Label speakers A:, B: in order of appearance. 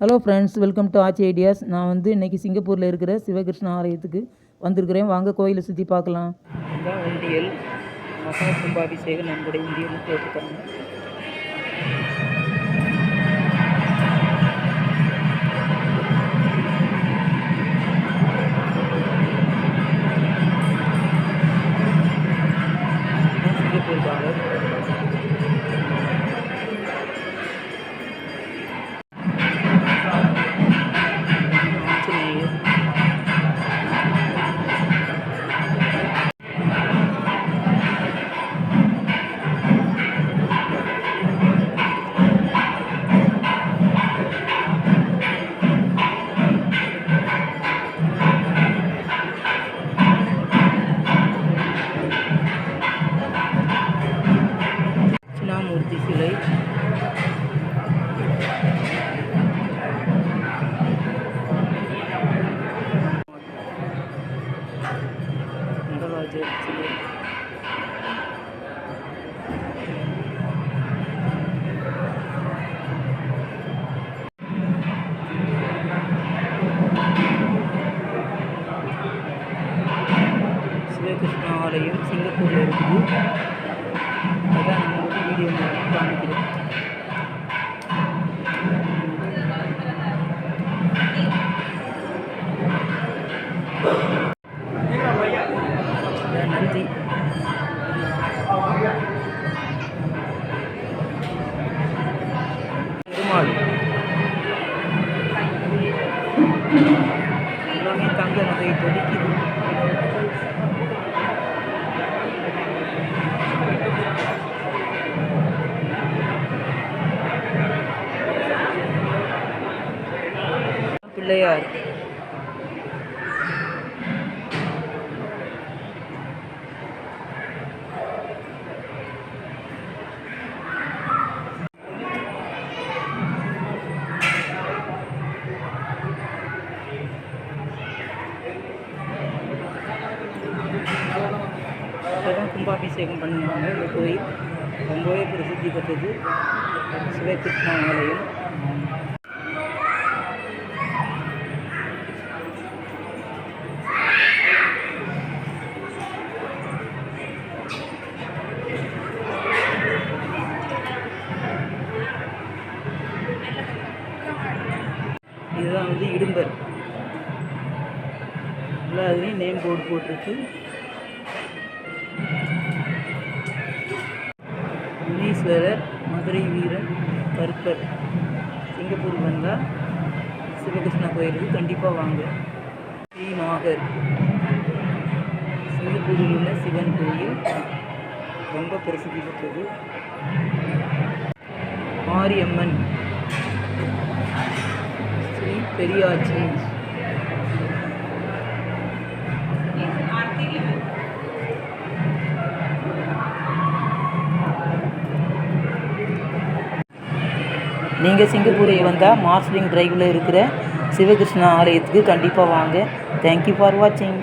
A: Hello friends welcome to Aachi ideas நான் வந்து இன்னைக்கு சிங்கப்பூரில் இருக்கிற சிவகிருஷ்ண ஆலயத்துக்கு வந்திருக்கிறேன். வாங்க கோயிலை சுற்றி பார்க்கலாம்.
B: இதுதான் உண்டியல் மகா கும்பாபிஷேகம் நம்முடைய உண்டியல் போட்டுருக்காங்க சிவகிருஷ்ண ஆலயம் சிங்கப்பூரில் இருக்குது. அதான் நம்ம வந்து வீடியோ காமிக்கிறோம். தங்கத்தை துடிக்குது பிள்ளையார். கொதிக்குது தான் கும்பாபிஷேகம் பண்ணுவாங்க. இந்த கோயில் ரொம்பவே பிரசித்தி பெற்றது சிவகிருஷ்ணா ஆலயம் இதுதான் வந்து இடும்பர். எல்லா இதுலேயும் நேம் போர்டு போட்டிருக்கு. முனீஸ்வரர் மதுரை வீரன் கருப்பர். சிங்கப்பூர் வந்தால் சிவகிருஷ்ணா கோயிலுக்கு கண்டிப்பாக வாங்க. ஸ்ரீநாகர் சிங்கப்பூரில் உள்ள சிவன் கோயில் ரொம்ப பிரசித்தி பெற்றது. மாரியம்மன். ஸ்ரீ பெரியாச்சி. நீங்கள் சிங்கப்பூரை வந்தால் மார்ஸ்லிங் டிரைவில் இருக்கிற சிவகிருஷ்ணா ஆலயத்துக்கு கண்டிப்பாக வாங்க. தேங்க்யூ ஃபார் வாட்சிங்